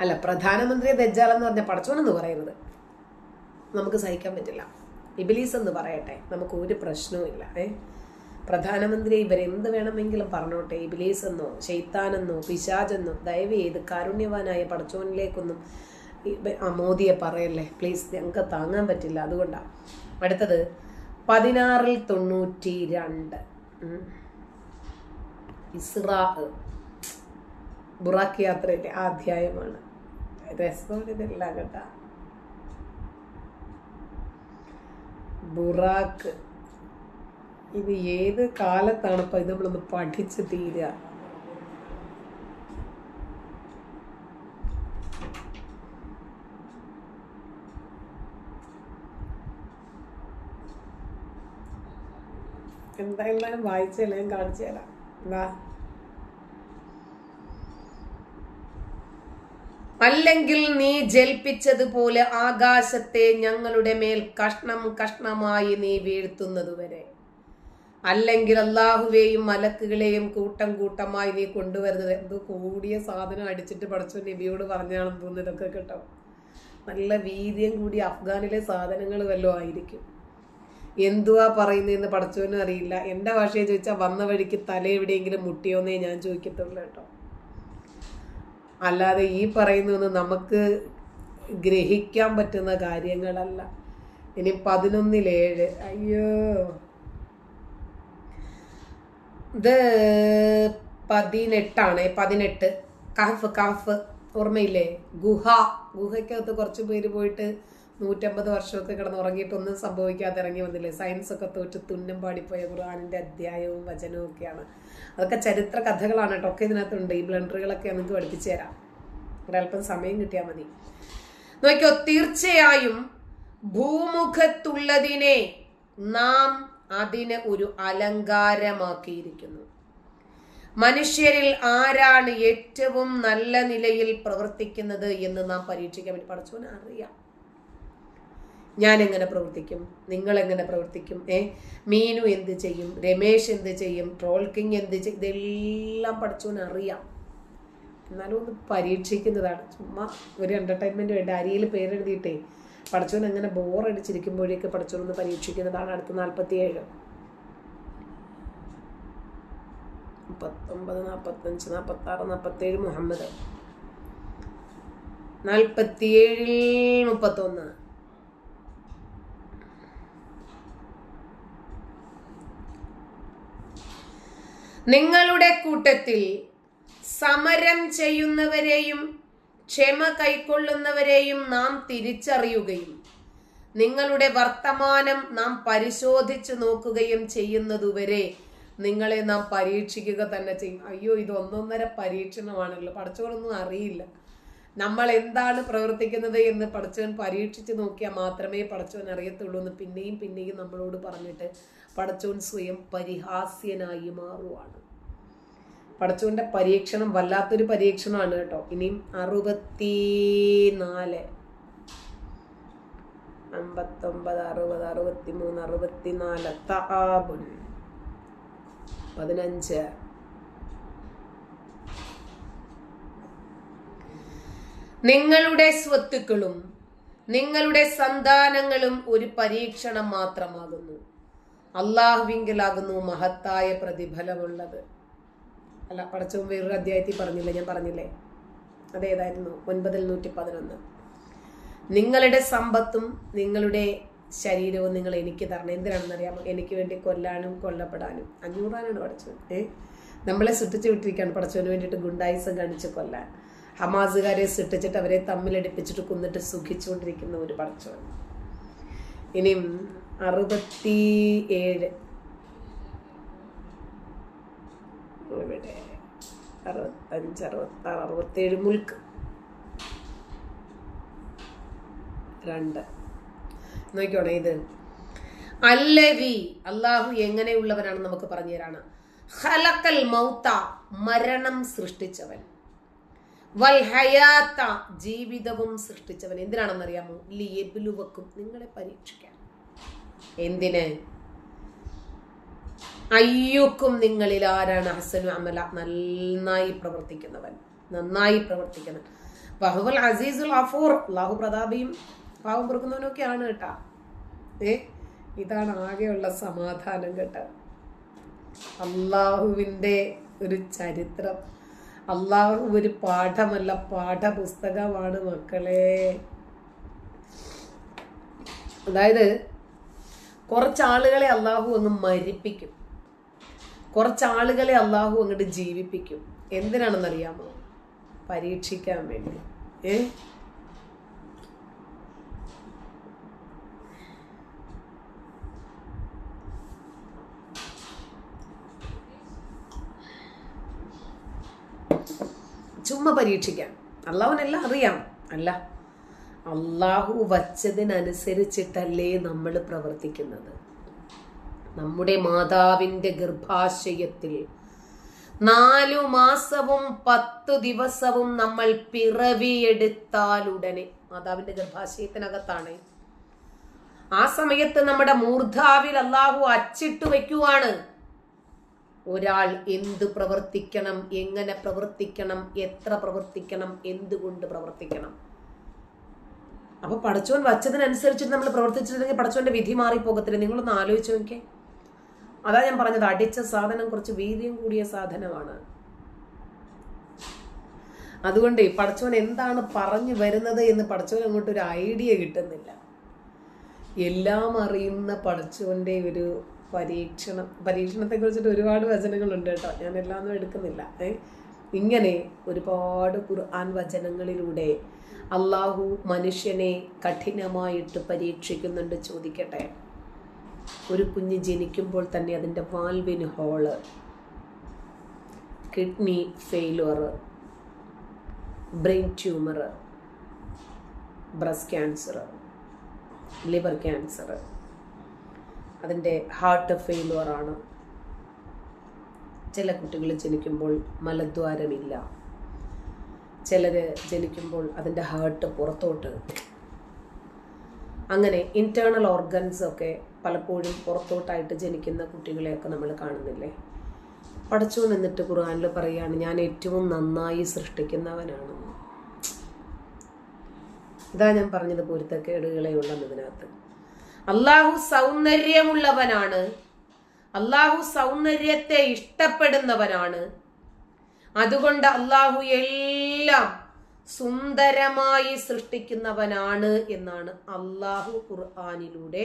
അല്ല പ്രധാനമന്ത്രിയെ ദജ്ജാൽ എന്ന് പറഞ്ഞ പടച്ചോനെന്ന് പറയുന്നത്. നമുക്ക് സഹിക്കാൻ പറ്റില്ല. ഇബിലീസ് എന്ന് പറയട്ടെ നമുക്ക് ഒരു പ്രശ്നവും ഇല്ല. ഏ? പ്രധാനമന്ത്രി ഇവരെന്ത് വേണമെങ്കിലും പറഞ്ഞോട്ടെ ഇബിലീസ് എന്നോ ഷെയ്ത്താനെന്നോ പിശാജെന്നോ ദയവ് ചെയ്ത് കാരുണ്യവാനായ പടച്ചോനിലേക്കൊന്നും മോദിയെ പറയല്ലേ? പ്ലീസ് ഞങ്ങൾക്ക് താങ്ങാൻ പറ്റില്ല. അതുകൊണ്ടാണ് അടുത്തത് പതിനാറിൽ തൊണ്ണൂറ്റി രണ്ട് ഇസ്രാ ബുറാക്ക് യാത്രയിലെ ആ അധ്യായമാണ് രസമാണ് ഇതെല്ലാം കേട്ടാ ബുറാക്ക് ഇത് ഏത് കാലത്താണ് ഇപ്പൊ ഇത് നമ്മളൊന്ന് പഠിച്ച് തീരുക? എന്തായാലും വായിച്ചല്ലേ ഞാൻ കാണിച്ചു തരാം. വാ അല്ലെങ്കിൽ നീ ജൽപ്പിച്ചതുപോലെ ആകാശത്തെ ഞങ്ങളുടെ മേൽ കഷ്ണം കഷ്ണമായി നീ വീഴ്ത്തുന്നതുവരെ. അല്ലെങ്കിൽ അള്ളാഹുവേയും മലക്കുകളെയും കൂട്ടം കൂട്ടമായി നീ കൊണ്ടുവരുന്നത്. എന്തോ കൂടിയ സാധനം അടിച്ചിട്ട് പഠിച്ചു നബിയോട് പറഞ്ഞാണെന്ന് തോന്നുന്നു ഇതൊക്കെ കേട്ടോ. നല്ല വീതിയും കൂടി അഫ്ഗാനിലെ സാധനങ്ങൾ വല്ലതും ആയിരിക്കും. എന്തുവാ പറയുന്നതെന്ന് പഠിച്ചവനും അറിയില്ല. എന്റെ ഭാഷയെ ചോദിച്ചാൽ വന്ന വഴിക്ക് തല എവിടെയെങ്കിലും മുട്ടിയോന്നേ ഞാൻ ചോദിക്കത്തുള്ളൂ കേട്ടോ. അല്ലാതെ ഈ പറയുന്നതൊന്നും നമുക്ക് ഗ്രഹിക്കാൻ പറ്റുന്ന കാര്യങ്ങളല്ല. ഇനി പതിനൊന്നിലേഴ്. അയ്യോ. ഇത് പതിനെട്ടാണ് പതിനെട്ട്. കഹഫ് കഹഫ്. ഓർമ്മയില്ലേ? ഗുഹ. ഗുഹയ്ക്കകത്ത് കുറച്ച് പേര് പോയിട്ട് നൂറ്റമ്പത് വർഷമൊക്കെ കിടന്ന് ഉറങ്ങിയിട്ട് ഒന്നും സംഭവിക്കാതെ ഇറങ്ങി വന്നില്ലേ? സയൻസ് ഒക്കെ തോറ്റ് തുന്നം പാടിപ്പോയ ഖുർആാനിന്റെ അധ്യായവും വചനവും ഒക്കെയാണ്. അതൊക്കെ ചരിത്ര കഥകളാണ് കേട്ടോ. ഒക്കെ ഇതിനകത്തുണ്ട്. ഈ ബ്ലണ്ടറുകളൊക്കെ നിങ്ങൾക്ക് പഠിപ്പിച്ചു തരാം. ഒരല്പം സമയം കിട്ടിയാൽ മതി. നോക്കിയോ തീർച്ചയായും ഭൂമുഖത്തുള്ളതിനെ നാം അതിന് ഒരു അലങ്കാരമാക്കിയിരിക്കുന്നു. മനുഷ്യരിൽ ആരാണ് ഏറ്റവും നല്ല നിലയിൽ പ്രവർത്തിക്കുന്നത് എന്ന് നാം പരീക്ഷിക്കാൻ വേണ്ടി പഠിച്ചോനെ അറിയാം ഞാൻ എങ്ങനെ പ്രവർത്തിക്കും? നിങ്ങൾ എങ്ങനെ പ്രവർത്തിക്കും? ഏ? മീനു എന്ത് ചെയ്യും? രമേശ് എന്ത് ചെയ്യും? ട്രോൾ കിങ് എന്ത് ചെയ്യും ഇതെല്ലാം പഠിച്ചോന്ന് അറിയാം. എന്നാലും ഒന്ന് പരീക്ഷിക്കുന്നതാണ്. ചുമ്മാ ഒരു എന്റർടൈൻമെന്റ് വേണ്ട അരിയിൽ പേരെഴുതിയിട്ടേ പഠിച്ചോൻ അങ്ങനെ ബോറടിച്ചിരിക്കുമ്പോഴേക്ക് പഠിച്ചോൻ ഒന്ന് പരീക്ഷിക്കുന്നതാണ് അടുത്ത നാൽപ്പത്തിയേഴ് മുപ്പത്തൊമ്പത് നാൽപ്പത്തഞ്ച് നാൽപ്പത്താറ് നാൽപ്പത്തേഴ് മുഹമ്മദ്. നാൽപ്പത്തിയേഴിൽ മുപ്പത്തൊന്ന്. നിങ്ങളുടെ കൂട്ടത്തിൽ സമരം ചെയ്യുന്നവരെയും ക്ഷമ കൈക്കൊള്ളുന്നവരെയും നാം തിരിച്ചറിയുകയും നിങ്ങളുടെ വർത്തമാനം നാം പരിശോധിച്ചു നോക്കുകയും ചെയ്യുന്നതുവരെ നിങ്ങളെ നാം പരീക്ഷിക്കുക തന്നെ ചെയ്യും. അയ്യോ ഇത് ഒന്നൊന്നര പരീക്ഷണമാണല്ലോ. പഠിച്ചവനൊന്നും അറിയില്ല. നമ്മൾ എന്താണ് പ്രവർത്തിക്കുന്നത് എന്ന് പഠിച്ചവൻ പരീക്ഷിച്ച് നോക്കിയാൽ മാത്രമേ പഠിച്ചവൻ അറിയത്തുള്ളൂ എന്ന് പിന്നെയും പിന്നെയും നമ്മളോട് പറഞ്ഞിട്ട് പഠിച്ചവൻ സ്വയം പരിഹാസ്യനായി മാറുവാണ്. പടച്ചോന്റെ പരീക്ഷണം വല്ലാത്തൊരു പരീക്ഷണമാണ് കേട്ടോ. ഇനിയും അറുപത്തി നാല് അമ്പത്തൊമ്പത് അറുപത് അറുപത്തി മൂന്ന് അറുപത്തി നാല് താബുൻ പതിനഞ്ച്. നിങ്ങളുടെ സ്വത്തുക്കളും നിങ്ങളുടെ സന്താനങ്ങളും ഒരു പരീക്ഷണം മാത്രമാകുന്നു. അള്ളാഹുവിങ്കലാകുന്നു മഹത്തായ പ്രതിഫലമുള്ളത്. അല്ല പടച്ചവും വേറൊരു അധ്യായത്തിൽ പറഞ്ഞില്ല ഞാൻ പറഞ്ഞില്ലേ? അതേതായിരുന്നു? ഒൻപതിൽ നൂറ്റി പതിനൊന്ന് നിങ്ങളുടെ സമ്പത്തും നിങ്ങളുടെ ശരീരവും നിങ്ങൾ എനിക്ക് തരണം. എന്തിനാണെന്നറിയാമോ? എനിക്ക് വേണ്ടി കൊല്ലാനും കൊല്ലപ്പെടാനും. അഞ്ഞൂറാനാണ് പഠിച്ചത് ഏ? നമ്മളെ സൃഷ്ടിച്ചു വിട്ടിരിക്കുകയാണ് പഠിച്ചവന് വേണ്ടിയിട്ട് ഗുണ്ടായിസം കാണിച്ച് കൊല്ലാൻ. ഹമാസുകാരെ സൃഷ്ടിച്ചിട്ട് അവരെ തമ്മിലടിപ്പിച്ചിട്ട് കൊന്നിട്ട് സുഖിച്ചുകൊണ്ടിരിക്കുന്ന ഒരു പഠിച്ചവൻ ഇനിയും അറുപത്തി ഏഴ് ഇവിടെ അറുപത്തഞ്ച് അറുപത്തി ആറ് അറുപത്തേഴ് മുൽക്ക്. രണ്ട്. നോക്കിക്കോണേ ഇത്. അല്ലവി അള്ളാഹു എങ്ങനെയുള്ളവനാണ് നമുക്ക് പറഞ്ഞു തരാണ് ഹലക്കൽ മൗത്ത മരണം സൃഷ്ടിച്ചവൻ. വൽ ഹയാത്ത ജീവിതവും സൃഷ്ടിച്ചവൻ. എന്തിനാണെന്ന് എന്തിനാണെന്നറിയാമോ? ലിയബിലുവക്കും നിങ്ങളെ പരീക്ഷിക്കാൻ എന്തിന്? അയ്യുക്കും നിങ്ങളിൽ ആരാണ് ഹസനു അമല? നന്നായി പ്രവർത്തിക്കുന്നവൻ. നന്നായി പ്രവർത്തിക്കുന്നവൻ. ബഹുവൽ അസീസുൽ അഫൂർ അള്ളാഹു പ്രതാപിയും പാവം പൊറുക്കുന്നവനൊക്കെയാണ് കേട്ടാ. ഏ? ഇതാണ് ആകെയുള്ള സമാധാനം കേട്ട. അള്ളാഹുവിന്റെ ഒരു ചരിത്രം. അള്ളാഹു ഒരു പാഠമല്ല പാഠപുസ്തകമാണ് മക്കളെ. അതായത് കുറച്ചാളുകളെ അള്ളാഹു അങ്ങ് മരിപ്പിക്കും. കുറച്ചാളുകളെ അള്ളാഹു അങ്ങോട്ട് ജീവിപ്പിക്കും. എന്തിനാണെന്നറിയാമോ? പരീക്ഷിക്കാൻ വേണ്ടി. ഏ? ചുമ്മാ പരീക്ഷിക്കാൻ അള്ളാഹുനെല്ലാം അറിയാം. അല്ല. അള്ളാഹു വച്ചതിനനുസരിച്ചിട്ടല്ലേ നമ്മൾ പ്രവർത്തിക്കുന്നത്. നമ്മുടെ മാതാവിന്റെ ഗർഭാശയത്തിൽ നാലു മാസവും പത്ത് ദിവസവും നമ്മൾ പിറവിയെടുത്താലുടനെ മാതാവിന്റെ ഗർഭാശയത്തിനകത്താണ്. ആ സമയത്ത് നമ്മുടെ മൂർധാവിൽ അള്ളാഹു അച്ചിട്ട് വയ്ക്കുവാണ്. ഒരാൾ എന്ത് പ്രവർത്തിക്കണം എങ്ങനെ പ്രവർത്തിക്കണം എത്ര പ്രവർത്തിക്കണം എന്തുകൊണ്ട് പ്രവർത്തിക്കണം. അപ്പൊ പടച്ചോൻ വച്ചതിനനുസരിച്ചിട്ട് നമ്മൾ പ്രവർത്തിച്ചിട്ടുണ്ടെങ്കിൽ പടച്ചോന്റെ വിധി മാറിപ്പോകത്തില്ല. നിങ്ങളൊന്ന് ആലോചിച്ച് നോക്കിയേ. അതാ ഞാൻ പറഞ്ഞത് അടിച്ച സാധനം കുറച്ച് വീര്യം കൂടിയ സാധനമാണ്. അതുകൊണ്ട് പടച്ചോൻ എന്താണ് പറഞ്ഞു വരുന്നത് എന്ന് പടച്ചോൻ അങ്ങോട്ട് ഒരു ഐഡിയ കിട്ടുന്നില്ല. എല്ലാം അറിയുന്ന പടച്ചോന്റെ ഒരു പരീക്ഷണം. പരീക്ഷണത്തെ കുറിച്ചിട്ട് ഒരുപാട് വചനങ്ങളുണ്ട് കേട്ടോ. ഞാൻ എല്ലാം ഒന്നും എടുക്കുന്നില്ല ഇങ്ങനെ ഒരുപാട് ഖുർആൻ വചനങ്ങളിലൂടെ അള്ളാഹു മനുഷ്യനെ കഠിനമായിട്ട് പരീക്ഷിക്കുന്നുണ്ട് ചോദിക്കട്ടെ? ഒരു കുഞ്ഞ് ജനിക്കുമ്പോൾ തന്നെ അതിന്റെ വാൽവിന് hole kidney failure brain tumour breast cancer liver cancer. അതിന്റെ ഹാർട്ട് ഫെയിലുവറാണ് ചില കുട്ടികൾ ജനിക്കുമ്പോൾ മലദ്വാരമില്ല. ചിലർ ജനിക്കുമ്പോൾ അതിന്റെ ഹാർട്ട് പുറത്തോട്ട് അങ്ങനെ ഇന്റേർണൽ ഓർഗൻസ് ഒക്കെ പലപ്പോഴും പുറത്തോട്ടായിട്ട് ജനിക്കുന്ന കുട്ടികളെയൊക്കെ നമ്മൾ കാണുന്നില്ലേ? പഠിച്ചു നിന്നിട്ട് ഖുർആാനിൽ പറയുകയാണ് ഞാൻ ഏറ്റവും നന്നായി സൃഷ്ടിക്കുന്നവനാണ്. ഇതാ ഞാൻ പറഞ്ഞത് പൊരുത്തക്കേടുകളെ ഉള്ളതിനകത്ത് അള്ളാഹു സൗന്ദര്യമുള്ളവനാണ്. അള്ളാഹു സൗന്ദര്യത്തെ ഇഷ്ടപ്പെടുന്നവനാണ്. അതുകൊണ്ട് അള്ളാഹു എല്ലാം സുന്ദരമായി സൃഷ്ടിക്കുന്നവനാണ് എന്നാണ് അള്ളാഹു ഖുർആാനിലൂടെ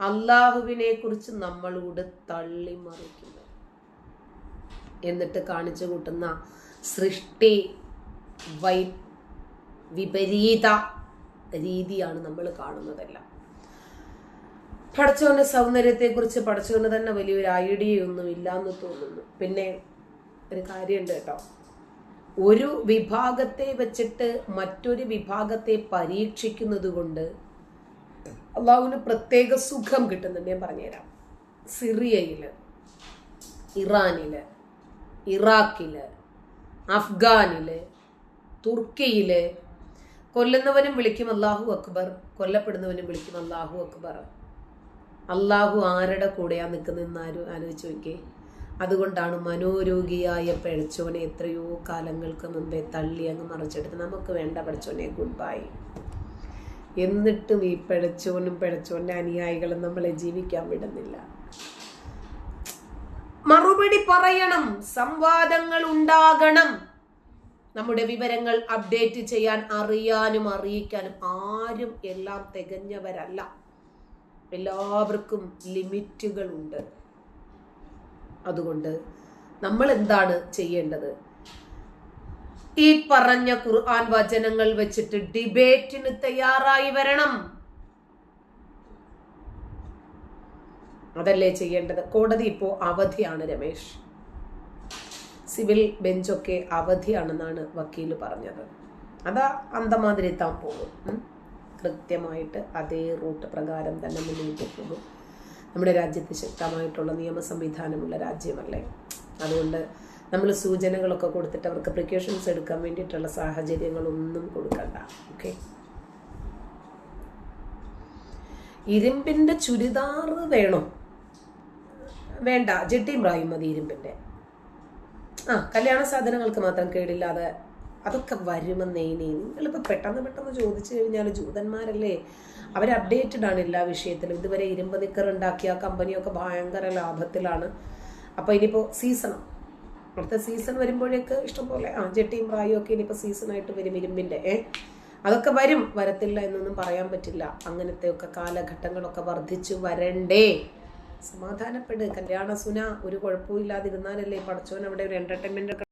അള്ളാഹുവിനെ കുറിച്ച് നമ്മളോട് തള്ളിമറിക്കുന്നത്. എന്നിട്ട് കാണിച്ചു കൂട്ടുന്ന സൃഷ്ടി വൈ വിപരീത രീതിയാണ് നമ്മൾ കാണുന്നതെല്ലാം. പടച്ചവന്റെ സൗന്ദര്യത്തെക്കുറിച്ച് പടച്ചവന് തന്നെ വലിയൊരു ഐഡിയ ഒന്നും ഇല്ലാന്ന് തോന്നുന്നു. പിന്നെ ഒരു കാര്യമുണ്ട് കേട്ടോ. ഒരു വിഭാഗത്തെ വെച്ചിട്ട് മറ്റൊരു വിഭാഗത്തെ പരീക്ഷിക്കുന്നത് കൊണ്ട് അള്ളാഹുവിന് പ്രത്യേക സുഖം കിട്ടുന്നുണ്ട്. ഞാൻ പറഞ്ഞുതരാം. സിറിയയിൽ ഇറാനിൽ ഇറാഖിൽ അഫ്ഗാനിൽ തുർക്കിയിൽ കൊല്ലുന്നവനും വിളിക്കും അള്ളാഹു അക്ബർ കൊല്ലപ്പെടുന്നവനും വിളിക്കും അള്ളാഹു അക്ബർ. അള്ളാഹു ആരുടെ കൂടെയാ നിൽക്കുന്നതെന്ന് ആരും ആലോചിച്ച് നോക്കിയേ. അതുകൊണ്ടാണ് മനോരോഗിയായ പഴച്ചോനെ എത്രയോ കാലങ്ങൾക്ക് മുമ്പേ തള്ളി അങ്ങ് മറിച്ചെടുത്ത് നമുക്ക് വേണ്ട പഴച്ചോനെ ഗുഡ് ബൈ എന്നിട്ടും ഈ പഴച്ചോനും പഴച്ചോന്റെ അനുയായികളും നമ്മളെ ജീവിക്കാൻ വിടുന്നില്ല. മറുപടി പറയണം സംവാദങ്ങൾ ഉണ്ടാകണം. നമ്മുടെ വിവരങ്ങൾ അപ്ഡേറ്റ് ചെയ്യാൻ അറിയാനും അറിയിക്കാനും ആരും എല്ലാം തികഞ്ഞവരല്ല. എല്ലാവർക്കും ലിമിറ്റുകളുണ്ട്. അതുകൊണ്ട് നമ്മൾ എന്താണ് ചെയ്യേണ്ടത്? ഈ പറഞ്ഞ ഖുർആൻ വചനങ്ങൾ വെച്ചിട്ട് ഡിബേറ്റിന് തയ്യാറായി വരണം. അതല്ലേ ചെയ്യേണ്ടത്? കോടതി ഇപ്പോ അവധിയാണ് രമേശ് സിവിൽ ബെഞ്ചൊക്കെ അവധിയാണെന്നാണ് വക്കീൽ പറഞ്ഞത്. അതാ അന്തമാതിരി താൻ പോകും. കൃത്യമായിട്ട് അതേ റൂട്ട് പ്രകാരം തന്നെ മുന്നോട്ട് പോകും. നമ്മുടെ രാജ്യത്ത് ശക്തമായിട്ടുള്ള നിയമ സംവിധാനമുള്ള രാജ്യമല്ലേ? അതുകൊണ്ട് നമ്മൾ സൂചനകളൊക്കെ കൊടുത്തിട്ട് അവർക്ക് പ്രിക്കോഷൻസ് എടുക്കാൻ വേണ്ടിയിട്ടുള്ള സാഹചര്യങ്ങളൊന്നും കൊടുക്കണ്ട. ഓക്കെ ഇരുമ്പിന്റെ ചുരിദാർ വേണോ? വേണ്ട. ജെട്ടിയും പ്രായും മതി ഇരുമ്പിന്റെ. ആ കല്യാണ സാധനങ്ങൾക്ക് മാത്രം കേടില്ലാതെ അതൊക്കെ വരുമെന്നേ ഇനി നിങ്ങളിപ്പോൾ പെട്ടെന്ന് പെട്ടെന്ന് ചോദിച്ചു കഴിഞ്ഞാൽ ജൂതന്മാരല്ലേ? അവർ അപ്ഡേറ്റഡ് ആണ് എല്ലാ വിഷയത്തിലും. ഇതുവരെ ഇരുമ്പ് നിക്കർ ഉണ്ടാക്കിയ കമ്പനിയൊക്കെ ഭയങ്കര ലാഭത്തിലാണ്. അപ്പോൾ ഇനിയിപ്പോൾ സീസണാണ് അടുത്ത സീസൺ വരുമ്പോഴേക്ക് ഇഷ്ടംപോലെ ആ ജെട്ടിയും പ്രായവും ഒക്കെ ഇനിയിപ്പോൾ സീസണായിട്ട് വരും ഇരുമ്പിന്റെ ഏ? അതൊക്കെ വരും. വരത്തില്ല എന്നൊന്നും പറയാൻ പറ്റില്ല. അങ്ങനത്തെ ഒക്കെ കാലഘട്ടങ്ങളൊക്കെ വർദ്ധിച്ചു വരണ്ടേ. സമാധാനപ്പെട്. കല്യാണ സുന ഒരു കുഴപ്പമില്ലാതിരുന്നാലല്ലേ പഠിച്ചോൻ അവിടെ ഒരു എന്റർടൈൻമെന്റ്